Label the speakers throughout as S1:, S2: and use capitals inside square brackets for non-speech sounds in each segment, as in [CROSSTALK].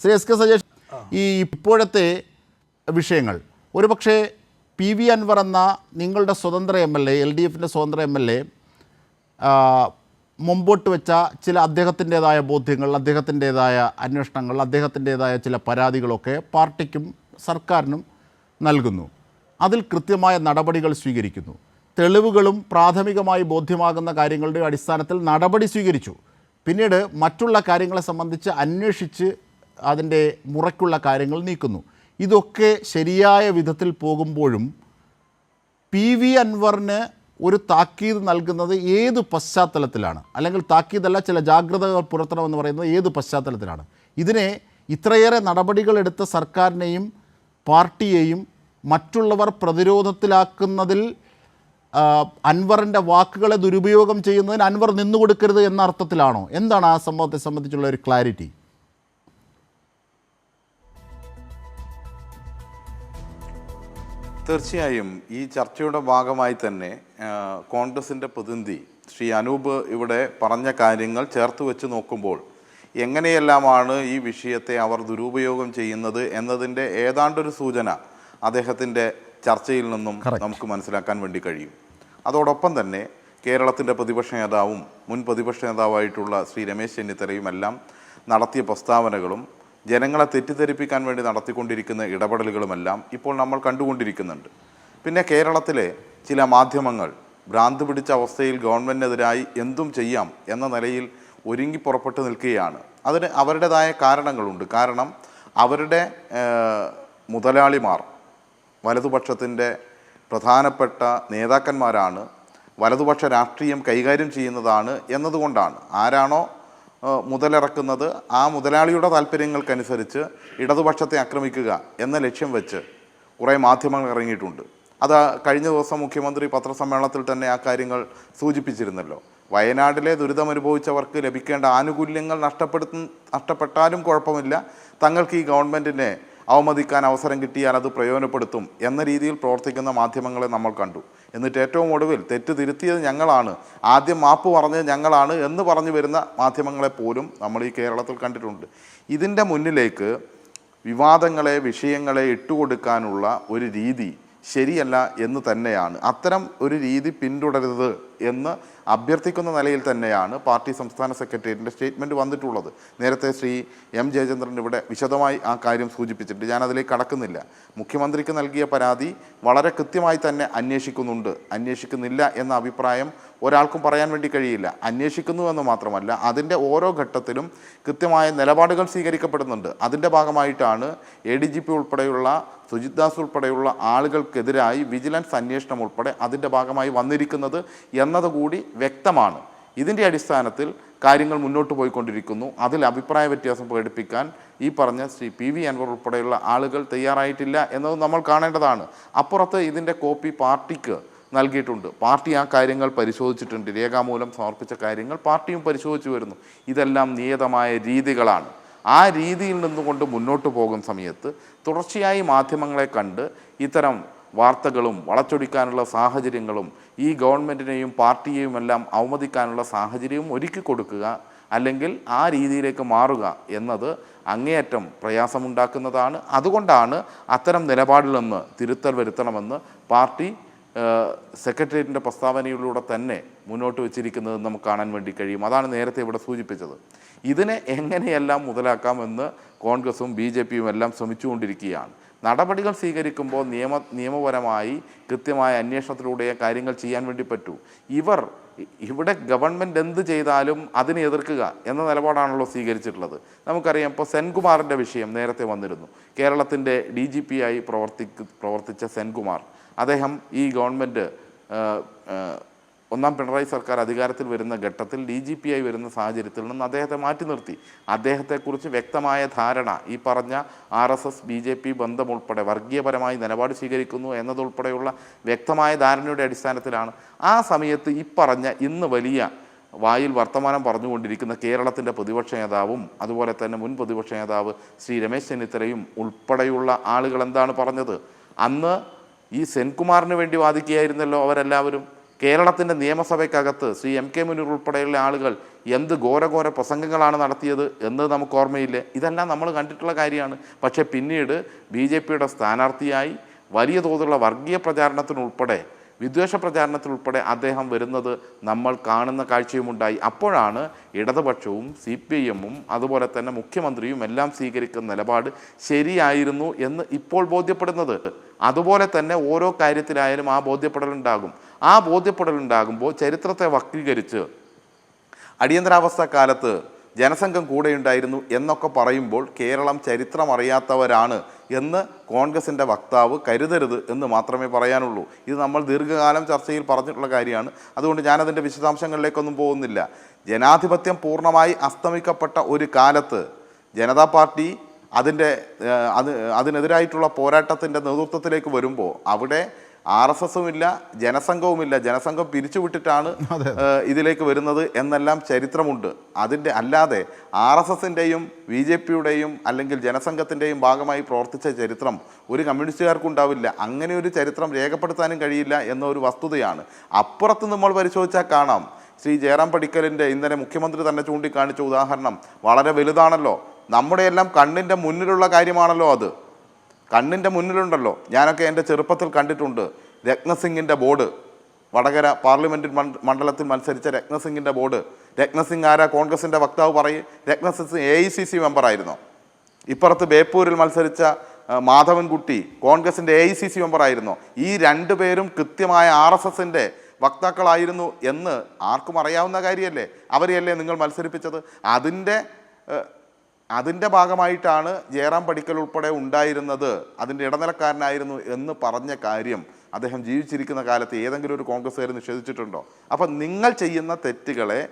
S1: Shri S K Sajesh ഈ ഇപ്പോഴത്തെ വിഷയങ്ങൾ. ഒരുപക്ഷെ പി വി അൻവർ എന്ന നിങ്ങളുടെ സ്വതന്ത്ര M L A L D എഫിന്റെ സ്വതന്ത്ര എം എൽ എ മുമ്പോട്ട് വെച്ച ചില അദ്ദേഹത്തിന്റെതായ ബോധ്യങ്ങൾ അദ്ദേഹത്തിന്റെതായ അന്വേഷണങ്ങൾ അദ്ദേഹത്തിന്റെതായ ചില പരാതികളൊക്കെ പാർട്ടിക്കും സർക്കാരിനും നൽകുന്നു. അതിൽ കൃത്യമായ നടപടികൾ സ്വീകരിക്കുന്നു. തെളിവുകളും പ്രാഥമികമായി ബോധ്യമാകുന്ന കാര്യങ്ങളുടെ അടിസ്ഥാനത്തിൽ നടപടി സ്വീകരിച്ചു. പിന്നീട് മറ്റുള്ള കാര്യങ്ങളെ സംബന്ധിച്ച് അന്വേഷിച്ച് അതിന്റെ മുറയ്ക്കുള്ള കാര്യങ്ങൾ നീക്കുന്നു. ഇതൊക്കെ ശരിയായ വിധത്തിൽ പോകുമ്പോഴും പി വി അൻവറിന് ഒരു താക്കീത് നൽകുന്നത് ഏത് പശ്ചാത്തലത്തിലാണ്? അല്ലെങ്കിൽ താക്കീതല്ല ചില ജാഗ്രതകൾ പുലർത്തണമെന്ന് പറയുന്നത് ഏത് പശ്ചാത്തലത്തിലാണ്? ഇതിനെ ഇത്രയേറെ നടപടികൾ എടുത്ത സർക്കാരിനെയും പാർട്ടിയെയും മറ്റുള്ളവർ പ്രതിരോധത്തിലാക്കുന്നതിൽ അൻവറിന്റെ വാക്കുകളെ ദുരുപയോഗം ചെയ്യുന്നതിന് അൻവർ നിന്നുകൊടുക്കരുത് എന്ന അർത്ഥത്തിലാണോ? എന്താണ് ആ സംഭവത്തെ സംബന്ധിച്ചുള്ള ഒരു ക്ലാരിറ്റി?
S2: തീർച്ചയായും ഈ ചർച്ചയുടെ ഭാഗമായി തന്നെ കോൺഗ്രസിന്റെ പ്രതിനിധി ശ്രീ അനൂപ് ഇവിടെ പറഞ്ഞ കാര്യങ്ങൾ ചേർത്ത് വെച്ച് നോക്കുമ്പോൾ എങ്ങനെയെല്ലാമാണ് ഈ വിഷയത്തെ അവർ ദുരുപയോഗം ചെയ്യുന്നത് എന്നതിന്റെ ഏതാണ്ടൊരു സൂചന അദ്ദേഹത്തിന്റെ ചർച്ചയിൽ നിന്നും നമുക്ക് മനസ്സിലാക്കാൻ വേണ്ടി കഴിയും. അതോടൊപ്പം തന്നെ കേരളത്തിന്റെ പ്രതിപക്ഷ നേതാവും മുൻ പ്രതിപക്ഷ നേതാവായിട്ടുള്ള ശ്രീ രമേശ് ചെന്നിത്തലയും എല്ലാം നടത്തിയ പ്രസ്താവനകളും ജനങ്ങളെ തെറ്റിദ്ധരിപ്പിക്കാൻ വേണ്ടി നടത്തിക്കൊണ്ടിരിക്കുന്ന ഇടപെടലുകളുമെല്ലാം ഇപ്പോൾ നമ്മൾ കണ്ടുകൊണ്ടിരിക്കുന്നുണ്ട്. പിന്നെ കേരളത്തിലെ ചില മാധ്യമങ്ങൾ ഭ്രാന്ത് പിടിച്ച അവസ്ഥയിൽ ഗവൺമെന്റിനെതിരായി എന്തും ചെയ്യാം എന്ന നിലയിൽ ഒരുങ്ങി പുറപ്പെട്ടു നിൽക്കുകയാണ്. അതിന് അവരുടേതായ കാരണങ്ങളുണ്ട്. കാരണം അവരുടെ മുതലാളിമാർ വലതുപക്ഷത്തിന്റെ പ്രധാനപ്പെട്ട നേതാക്കന്മാരാണ് വലതുപക്ഷ രാഷ്ട്രീയം കൈകാര്യം ചെയ്യുന്നതാണ് എന്നതുകൊണ്ടാണ്. ആരാണോ മുതലിറക്കുന്നത് ആ മുതലാളിയുടെ താല്പര്യങ്ങൾക്കനുസരിച്ച് ഇടതുപക്ഷത്തെ ആക്രമിക്കുക എന്ന ലക്ഷ്യം വെച്ച് കുറേ മാധ്യമങ്ങൾ ഇറങ്ങിയിട്ടുണ്ട്. അത് കഴിഞ്ഞ ദിവസം മുഖ്യമന്ത്രി പത്രസമ്മേളനത്തിൽ തന്നെ ആ കാര്യങ്ങൾ സൂചിപ്പിച്ചിരുന്നല്ലോ. വയനാട്ടിലെ ദുരിതമനുഭവിച്ചവർക്ക് ലഭിക്കേണ്ട ആനുകൂല്യങ്ങൾ നഷ്ടപ്പെടുത്ത നഷ്ടപ്പെട്ടാലും കുഴപ്പമില്ല. തങ്ങൾക്ക് ഈ ഗവൺമെന്റിനെ അവമതിക്കാൻ അവസരം കിട്ടിയാൽ അത് പ്രയോജനപ്പെടുത്തും എന്ന രീതിയിൽ പ്രവർത്തിക്കുന്ന മാധ്യമങ്ങളെ നമ്മൾ കണ്ടു. എന്നിട്ട് ഏറ്റവും ഒടുവിൽ തെറ്റ് തിരുത്തിയത് ഞങ്ങളാണ്. ആദ്യം മാപ്പ് പറഞ്ഞത് ഞങ്ങളാണ് എന്ന് പറഞ്ഞു വരുന്ന മാധ്യമങ്ങളെ പോലും നമ്മൾ ഈ കേരളത്തിൽ കണ്ടിട്ടുണ്ട്. ഇതിന്റെ മുന്നിലേക്ക് വിവാദങ്ങളെ വിഷയങ്ങളെ ഇട്ടുകൊടുക്കാനുള്ള ഒരു രീതി ശരിയല്ല എന്ന് തന്നെയാണ്. അത്തരം ഒരു രീതി പിന്തുടരുത് എന്ന് അഭ്യർത്ഥിക്കുന്ന നിലയിൽ തന്നെയാണ് പാർട്ടി സംസ്ഥാന സെക്രട്ടേറിയറ്റിന്റെ സ്റ്റേറ്റ്മെന്റ് വന്നിട്ടുള്ളത്. നേരത്തെ ശ്രീ എം ജയചന്ദ്രൻ ഇവിടെ വിശദമായി ആ കാര്യം സൂചിപ്പിച്ചിട്ട് ഞാൻ അതിലേക്ക് കടക്കുന്നില്ല. മുഖ്യമന്ത്രിക്ക് നൽകിയ പരാതി വളരെ കൃത്യമായി തന്നെ അന്വേഷിക്കുന്നുണ്ട്. അന്വേഷിക്കുന്നില്ല എന്ന അഭിപ്രായം ഒരാൾക്കും പറയാൻ വേണ്ടി കഴിയില്ല. അന്വേഷിക്കുന്നു എന്ന് മാത്രമല്ല അതിന്റെ ഓരോ ഘട്ടത്തിലും കൃത്യമായ നിലപാടുകൾ സ്വീകരിക്കപ്പെടുന്നുണ്ട്. അതിന്റെ ഭാഗമായിട്ടാണ് എ ഡി ജി പി ഉൾപ്പെടെയുള്ള സുജിത് ദാസ് ഉൾപ്പെടെയുള്ള ആളുകൾക്കെതിരായി വിജിലൻസ് അന്വേഷണം ഉൾപ്പെടെ അതിന്റെ ഭാഗമായി വന്നിരിക്കുന്നത് എന്നതുകൂടി വ്യക്തമാണ്. ഇതിന്റെ അടിസ്ഥാനത്തിൽ കാര്യങ്ങൾ മുന്നോട്ട് പോയിക്കൊണ്ടിരിക്കുന്നു. അതിൽ അഭിപ്രായ വ്യത്യാസം പ്രകടിപ്പിക്കാൻ ഈ പറഞ്ഞ ശ്രീ പി വി അൻവർ ഉൾപ്പെടെയുള്ള ആളുകൾ തയ്യാറായിട്ടില്ല എന്നത് നമ്മൾ കാണേണ്ടതാണ്. അപ്പുറത്ത് ഇതിന്റെ കോപ്പി പാർട്ടിക്ക് നൽകിയിട്ടുണ്ട്. പാർട്ടി ആ കാര്യങ്ങൾ പരിശോധിച്ചിട്ടുണ്ട്. രേഖാമൂലം സമർപ്പിച്ച കാര്യങ്ങൾ പാർട്ടിയും പരിശോധിച്ചു വരുന്നു. ഇതെല്ലാം നിയതമായ രീതികളാണ്. ആ രീതിയിൽ നിന്നുകൊണ്ട് മുന്നോട്ട് പോകുന്ന സമയത്ത് തുടർച്ചയായി മാധ്യമങ്ങളെ കണ്ട് ഇത്തരം വാർത്തകളും വളച്ചൊടിക്കാനുള്ള സാഹചര്യങ്ങളും ഈ ഗവൺമെന്റിനെയും പാർട്ടിയെയുമെല്ലാം അവമതിക്കാനുള്ള സാഹചര്യവും ഒരുക്കി കൊടുക്കുക അല്ലെങ്കിൽ ആ രീതിയിലേക്ക് മാറുക എന്നത് അങ്ങേയറ്റം പ്രയാസമുണ്ടാക്കുന്നതാണ്. അതുകൊണ്ടാണ് അത്തരം നിലപാടിൽ നിന്ന് തിരുത്തൽ വരുത്തണമെന്ന് പാർട്ടി സെക്രട്ടേറിയറ്റിന്റെ പ്രസ്താവനയിലൂടെ തന്നെ മുന്നോട്ട് വെച്ചിരിക്കുന്നത് നമുക്ക് കാണാൻ വേണ്ടി കഴിയും. അതാണ് നേരത്തെ ഇവിടെ സൂചിപ്പിച്ചത്. ഇതിനെ എങ്ങനെയെല്ലാം മുതലാക്കാമെന്ന് കോൺഗ്രസും ബി ജെ പിയും എല്ലാം ശ്രമിച്ചുകൊണ്ടിരിക്കുകയാണ്. നടപടികൾ സ്വീകരിക്കുമ്പോൾ നിയമ നിയമപരമായി കൃത്യമായ അന്വേഷണത്തിലൂടെ കാര്യങ്ങൾ ചെയ്യാൻ വേണ്ടി പറ്റൂ. ഇവർ ഇവിടെ ഗവൺമെന്റ് എന്ത് ചെയ്താലും അതിനെ എതിർക്കുക എന്ന നിലപാടാണല്ലോ സ്വീകരിച്ചിട്ടുള്ളത്. നമുക്കറിയാം ഇപ്പോൾ സെൻകുമാറിന്റെ വിഷയം നേരത്തെ വന്നിരുന്നു. കേരളത്തിന്റെ ഡി ജി പി ആയി പ്രവർത്തിക്ക് പ്രവർത്തിച്ച സെൻകുമാർ. അദ്ദേഹം ഈ ഗവൺമെന്റ് ഒന്നാം പിണറായി സർക്കാർ അധികാരത്തിൽ വരുന്ന ഘട്ടത്തിൽ ഡി ജി പി ആയി വരുന്ന സാഹചര്യത്തിൽ നിന്ന് അദ്ദേഹത്തെ മാറ്റി നിർത്തി. അദ്ദേഹത്തെക്കുറിച്ച് വ്യക്തമായ ധാരണ ഈ പറഞ്ഞ R S S B J P ബന്ധമുൾപ്പെടെ വർഗീയപരമായി നിലപാട് സ്വീകരിക്കുന്നു എന്നതുൾപ്പെടെയുള്ള വ്യക്തമായ ധാരണയുടെ അടിസ്ഥാനത്തിലാണ് ആ സമയത്ത് ഈ പറഞ്ഞ ഇന്ന് വലിയ വായിൽ വർത്തമാനം പറഞ്ഞുകൊണ്ടിരിക്കുന്ന കേരളത്തിന്റെ പ്രതിപക്ഷ നേതാവും അതുപോലെ തന്നെ മുൻ പ്രതിപക്ഷ നേതാവ് ശ്രീ രമേശ് ചെന്നിത്തലയും ഉൾപ്പെടെയുള്ള ആളുകൾ എന്താണ് പറഞ്ഞത്? അന്ന് ഈ സെൻകുമാറിന് വേണ്ടി വാദിക്കുകയായിരുന്നല്ലോ അവരെല്ലാവരും. കേരളത്തിന്റെ നിയമസഭയ്ക്കകത്ത് ശ്രീ എം കെ മുനീർ ഉൾപ്പെടെയുള്ള ആളുകൾ എന്ത് ഘോരഘോര പ്രസംഗങ്ങളാണ് നടത്തിയത് എന്ന് നമുക്ക് ഓർമ്മയില്ലേ. ഇതെല്ലാം നമ്മൾ കണ്ടിട്ടുള്ള കാര്യമാണ്. പക്ഷേ പിന്നീട് ബി ജെ പിയുടെ സ്ഥാനാർത്ഥിയായി വലിയ തോതിലുള്ള വർഗീയ പ്രചാരണത്തിനുൾപ്പെടെ വിദ്വേഷ പ്രചാരണത്തിലുൾപ്പെടെ അദ്ദേഹം വരുന്നത് നമ്മൾ കാണുന്ന കാഴ്ചയുമുണ്ടായി. അപ്പോഴാണ് ഇടതുപക്ഷവും സി പി എമ്മും അതുപോലെ തന്നെ മുഖ്യമന്ത്രിയും എല്ലാം സ്വീകരിക്കുന്ന നിലപാട് ശരിയായിരുന്നു എന്ന് ഇപ്പോൾ ബോധ്യപ്പെടുന്നത്. അതുപോലെ തന്നെ ഓരോ കാര്യത്തിലായാലും ആ ബോധ്യപ്പെടലുണ്ടാകും. ആ ബോധ്യപ്പെടലുണ്ടാകുമ്പോൾ ചരിത്രത്തെ വക്രീകരിച്ച് അടിയന്തരാവസ്ഥ കാലത്ത് ജനസംഘം കൂടെയുണ്ടായിരുന്നു എന്നൊക്കെ പറയുമ്പോൾ കേരളം ചരിത്രം അറിയാത്തവരാണ് എന്ന് കോൺഗ്രസിന്റെ വക്താവ് കരുതരുത് എന്ന് മാത്രമേ പറയാനുള്ളൂ. ഇത് നമ്മൾ ദീർഘകാലം ചർച്ചയിൽ പറഞ്ഞിട്ടുള്ള കാര്യമാണ്. അതുകൊണ്ട് ഞാനതിന്റെ വിശദാംശങ്ങളിലേക്കൊന്നും പോകുന്നില്ല. ജനാധിപത്യം പൂർണമായി അസ്തമിക്കപ്പെട്ട ഒരു കാലത്ത് ജനതാ പാർട്ടി അതിന്റെ അത് അതിനെതിരായിട്ടുള്ള പോരാട്ടത്തിന്റെ നേതൃത്വത്തിലേക്ക് വരുമ്പോൾ അവിടെ ആർ എസ് എസും ഇല്ല ജനസംഘവുമില്ല. ജനസംഘം പിരിച്ചുവിട്ടിട്ടാണ് [LAUGHS] ഇതിലേക്ക് വരുന്നത് എന്നെല്ലാം ചരിത്രമുണ്ട്. അതിന്റെ അല്ലാതെ ആർ എസ് എസിന്റെയും ബി ജെ പിയുടെയും അല്ലെങ്കിൽ ജനസംഘത്തിന്റെയും ഭാഗമായി പ്രവർത്തിച്ച ചരിത്രം ഒരു കമ്മ്യൂണിസ്റ്റുകാർക്കും ഉണ്ടാവില്ല അങ്ങനെ ഒരു ചരിത്രം രേഖപ്പെടുത്താനും കഴിയില്ല എന്ന ഒരു വസ്തുതയാണ്. അപ്പുറത്ത് നമ്മൾ പരിശോധിച്ചാൽ കാണാം. ശ്രീ ജയറാം പടിക്കലിന്റെ ഇന്നലെ മുഖ്യമന്ത്രി തന്നെ ചൂണ്ടിക്കാണിച്ച ഉദാഹരണം വളരെ വലുതാണല്ലോ. നമ്മുടെയെല്ലാം കണ്ണിന്റെ മുന്നിലുള്ള കാര്യമാണല്ലോ അത്. കണ്ണിന്റെ മുന്നിലുണ്ടല്ലോ. ഞാനൊക്കെ എന്റെ ചെറുപ്പത്തിൽ കണ്ടിട്ടുണ്ട്. രത്നസിംഗിന്റെ ബോർഡ്. വടകര പാർലമെന്റ് മണ്ഡലത്തിൽ മത്സരിച്ച രത്നസിംഗിന്റെ ബോർഡ്. രത്നസിംഗ് ആരാ? കോൺഗ്രസിന്റെ വക്താവ് പറയും Ratnasingh A I C C മെമ്പറായിരുന്നു ഇപ്പുറത്ത് ബേപ്പൂരിൽ മത്സരിച്ച മാധവൻകുട്ടി കോൺഗ്രസിന്റെ എ ഐ സി സി മെമ്പറായിരുന്നു ഈ രണ്ടു പേരും കൃത്യമായ ആർ എസ് എസിന്റെ വക്താക്കളായിരുന്നു എന്ന് ആർക്കും അറിയാവുന്ന കാര്യമല്ലേ? അവരെയല്ലേ നിങ്ങൾ മത്സരിപ്പിച്ചത്? അതിന്റെ അതിന്റെ ഭാഗമായിട്ടാണ് ജയറാം പടിക്കൽ ഉൾപ്പെടെ ഉണ്ടായിരുന്നത്. അതിന്റെ ഇടനിലക്കാരനായിരുന്നു എന്ന് പറഞ്ഞ കാര്യം അദ്ദേഹം ജീവിച്ചിരിക്കുന്ന കാലത്ത് ഏതെങ്കിലും ഒരു കോൺഗ്രസ്സുകാർ നിഷേധിച്ചിട്ടുണ്ടോ? അപ്പം നിങ്ങൾ ചെയ്യുന്ന തെറ്റുകളെ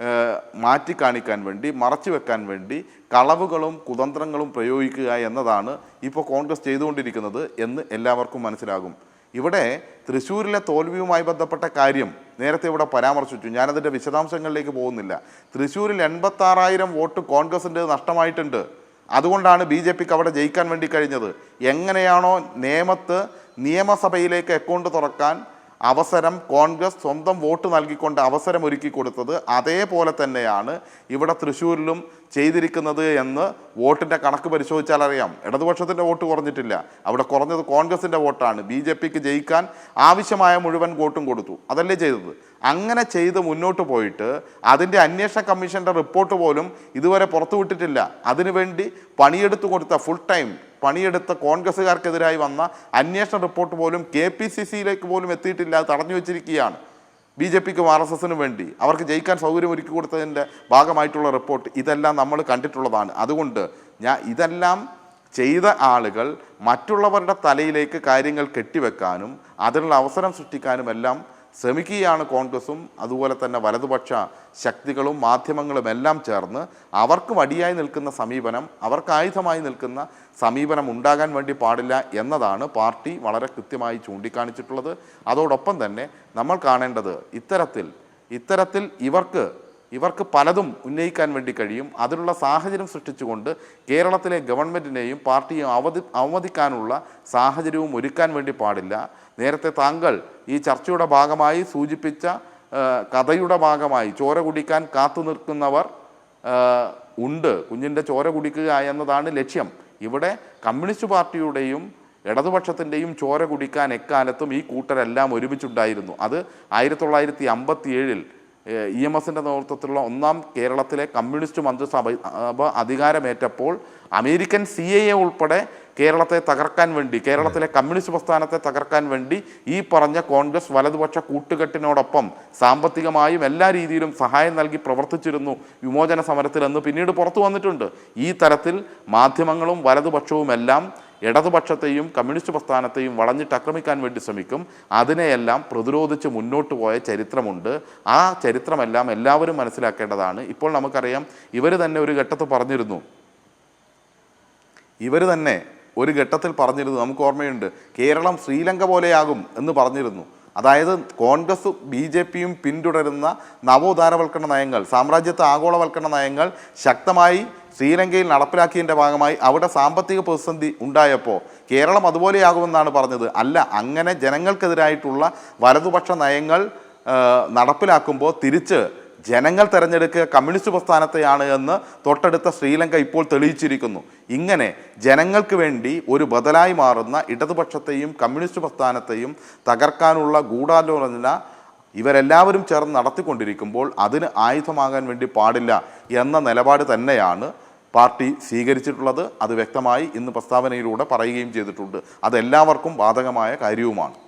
S2: മാറ്റി മാറ്റിക്കാണിക്കാൻ വേണ്ടി മറച്ചു വെക്കാൻ വേണ്ടി കളവുകളും കുതന്ത്രങ്ങളും പ്രയോഗിക്കുക എന്നതാണ് ഇപ്പോൾ കോൺഗ്രസ് ചെയ്തുകൊണ്ടിരിക്കുന്നത് എന്ന് എല്ലാവർക്കും മനസ്സിലാകും. ഇവിടെ തൃശ്ശൂരിലെ തോൽവിയുമായി ബന്ധപ്പെട്ട കാര്യം നേരത്തെ ഇവിടെ പരാമർശിച്ചു. ഞാനതിന്റെ വിശദാംശങ്ങളിലേക്ക് പോകുന്നില്ല. തൃശ്ശൂരിൽ എൺപത്താറായിരം വോട്ട് കോൺഗ്രസിന്റെ നഷ്ടമായിട്ടുണ്ട്. അതുകൊണ്ടാണ് ബി ജെ പിക്ക് അവിടെ ജയിക്കാൻ വേണ്ടി കഴിഞ്ഞത്. എങ്ങനെയാണോ നിയമത്ത് നിയമസഭയിലേക്ക് അക്കൗണ്ട് തുറക്കാൻ അവസരം കോൺഗ്രസ് സ്വന്തം വോട്ട് നൽകിക്കൊണ്ട് അവസരം ഒരുക്കി കൊടുത്തത് അതേപോലെ തന്നെയാണ് ഇവിടെ തൃശ്ശൂരിലും ചെയ്തിരിക്കുന്നത് എന്ന് വോട്ടിന്റെ കണക്ക് പരിശോധിച്ചാൽ അറിയാം. ഇടതുപക്ഷത്തിന്റെ വോട്ട് കുറഞ്ഞിട്ടില്ല. അവിടെ കുറഞ്ഞത് കോൺഗ്രസിന്റെ വോട്ടാണ്. ബി ജെ പിക്ക് ജയിക്കാൻ ആവശ്യമായ മുഴുവൻ വോട്ടും കൊടുത്തു. അതല്ലേ ചെയ്തത്. അങ്ങനെ ചെയ്ത് മുന്നോട്ട് പോയിട്ട് അതിന്റെ അന്വേഷണ കമ്മീഷന്റെ റിപ്പോർട്ട് പോലും ഇതുവരെ പുറത്തുവിട്ടിട്ടില്ല. അതിനുവേണ്ടി പണിയെടുത്തു കൊടുത്ത ഫുൾ ടൈം പണിയെടുത്ത കോൺഗ്രസ്സുകാർക്കെതിരായി വന്ന അന്വേഷണ റിപ്പോർട്ട് പോലും കെ പി സി സിയിലേക്ക് പോലും എത്തിയിട്ടില്ല തടഞ്ഞു വെച്ചിരിക്കുകയാണ്. ബി ജെ പിക്കും ആർ എസ് എസിനും വേണ്ടി. അവർക്ക് ജയിക്കാൻ സൗകര്യം ഒരുക്കി കൊടുത്തതിന്റെ ഭാഗമായിട്ടുള്ള റിപ്പോർട്ട് ഇതെല്ലാം നമ്മൾ കണ്ടിട്ടുള്ളതാണ്. അതുകൊണ്ട് ഞാൻ ഇതെല്ലാം ചെയ്ത ആളുകൾ മറ്റുള്ളവരുടെ തലയിലേക്ക് കാര്യങ്ങൾ കെട്ടിവെക്കാനും അതിനുള്ള അവസരം സൃഷ്ടിക്കാനും എല്ലാം ശ്രമിക്കുകയാണ് കോൺഗ്രസും അതുപോലെ തന്നെ വലതുപക്ഷ ശക്തികളും മാധ്യമങ്ങളും എല്ലാം ചേർന്ന് അവർക്ക് വടിയായി നിൽക്കുന്ന സമീപനം അവർക്ക് ആയുധമായി നിൽക്കുന്ന സമീപനം ഉണ്ടാകാൻ വേണ്ടി പാടില്ല എന്നതാണ് പാർട്ടി വളരെ കൃത്യമായി ചൂണ്ടിക്കാണിച്ചിട്ടുള്ളത്. അതോടൊപ്പം തന്നെ നമ്മൾ കാണേണ്ടത് ഇത്തരത്തിൽ ഇത്തരത്തിൽ ഇവർക്ക് ഇവർക്ക് പലതും ഉന്നയിക്കാൻ വേണ്ടി കഴിയും. അതിനുള്ള സാഹചര്യം സൃഷ്ടിച്ചുകൊണ്ട് കേരളത്തിലെ ഗവൺമെന്റിനെയും പാർട്ടിയും അവധി അവമതിക്കാനുള്ള സാഹചര്യവും ഒരുക്കാൻ വേണ്ടി പാടില്ല. നേരത്തെ താങ്കൾ ഈ ചർച്ചയുടെ ഭാഗമായി സൂചിപ്പിച്ച കഥയുടെ ഭാഗമായി ചോര കുടിക്കാൻ കാത്തു നിൽക്കുന്നവർ ഉണ്ട്. കുഞ്ഞിന്റെ ചോര കുടിക്കുക എന്നതാണ് ലക്ഷ്യം. ഇവിടെ കമ്മ്യൂണിസ്റ്റ് പാർട്ടിയുടെയും ഇടതുപക്ഷത്തിന്റെയും ചോര കുടിക്കാൻ എക്കാലത്തും ഈ കൂട്ടരെല്ലാം ഒരുമിച്ചുണ്ടായിരുന്നു. അത് ആയിരത്തി തൊള്ളായിരത്തി അമ്പത്തി ഏഴിൽ ഇ എം എസിന്റെ നേതൃത്വത്തിലുള്ള ഒന്നാം കേരളത്തിലെ കമ്മ്യൂണിസ്റ്റ് മന്ത്രിസഭ അധികാരമേറ്റപ്പോൾ അമേരിക്കൻ സി എ എ ഉൾപ്പെടെ കേരളത്തെ തകർക്കാൻ വേണ്ടി കേരളത്തിലെ കമ്മ്യൂണിസ്റ്റ് പ്രസ്ഥാനത്തെ തകർക്കാൻ വേണ്ടി ഈ പറഞ്ഞ കോൺഗ്രസ് വലതുപക്ഷ കൂട്ടുകെട്ടിനോടൊപ്പം സാമ്പത്തികമായും എല്ലാ രീതിയിലും സഹായം നൽകി പ്രവർത്തിച്ചിരുന്നു വിമോചന സമരത്തിൽ എന്ന് പിന്നീട് പുറത്തു വന്നിട്ടുണ്ട്. ഈ തരത്തിൽ മാധ്യമങ്ങളും വലതുപക്ഷവും എല്ലാം ഇടതുപക്ഷത്തെയും കമ്മ്യൂണിസ്റ്റ് പ്രസ്ഥാനത്തെയും വളഞ്ഞിട്ട് ആക്രമിക്കാൻ വേണ്ടി ശ്രമിക്കും. അതിനെയെല്ലാം പ്രതിരോധിച്ച് മുന്നോട്ട് പോയ ചരിത്രമുണ്ട്. ആ ചരിത്രമെല്ലാം എല്ലാവരും മനസ്സിലാക്കേണ്ടതാണ്. ഇപ്പോൾ നമുക്കറിയാം ഇവർ തന്നെ ഒരു ഘട്ടത്ത് പറഞ്ഞിരുന്നു. ഇവർ തന്നെ ഒരു ഘട്ടത്തിൽ പറഞ്ഞിരുന്നു. നമുക്ക് ഓർമ്മയുണ്ട് കേരളം ശ്രീലങ്ക പോലെയാകും എന്ന് പറഞ്ഞിരുന്നു. അതായത് കോൺഗ്രസ് ബി ജെ പിയും പിന്തുടരുന്ന നവോദാരവൽക്കരണ നയങ്ങൾ സാമ്രാജ്യത്വ ആഗോളവൽക്കരണ നയങ്ങൾ ശക്തമായി ശ്രീലങ്കയിൽ നടപ്പിലാക്കിയതിന്റെ ഭാഗമായി അവിടെ സാമ്പത്തിക പ്രതിസന്ധി ഉണ്ടായപ്പോൾ കേരളം അതുപോലെയാകുമെന്നാണ് പറഞ്ഞത്. അല്ല അങ്ങനെ ജനങ്ങൾക്കെതിരായിട്ടുള്ള വലതുപക്ഷ നയങ്ങൾ നടപ്പിലാക്കുമ്പോൾ തിരിച്ച് ജനങ്ങൾ തെരഞ്ഞെടുക്കുക കമ്മ്യൂണിസ്റ്റ് പ്രസ്ഥാനത്തെയാണ് എന്ന് തൊട്ടടുത്ത ശ്രീലങ്ക ഇപ്പോൾ തെളിയിച്ചിരിക്കുന്നു. ഇങ്ങനെ ജനങ്ങൾക്ക് വേണ്ടി ഒരു ബദലായി മാറുന്ന ഇടതുപക്ഷത്തെയും കമ്മ്യൂണിസ്റ്റ് പ്രസ്ഥാനത്തെയും തകർക്കാനുള്ള ഗൂഢാലോചന ഇവരെല്ലാവരും ചേർന്ന് നടത്തിക്കൊണ്ടിരിക്കുമ്പോൾ അതിന് ആയുധമാകാൻ വേണ്ടി പാടില്ല എന്ന നിലപാട് തന്നെയാണ് പാർട്ടി സ്വീകരിച്ചിട്ടുള്ളത്. അത് വ്യക്തമായി ഇന്ന് പ്രസ്താവനയിലൂടെ പറയുകയും ചെയ്തിട്ടുണ്ട്. അതെല്ലാവർക്കും ബാധകമായ കാര്യവുമാണ്.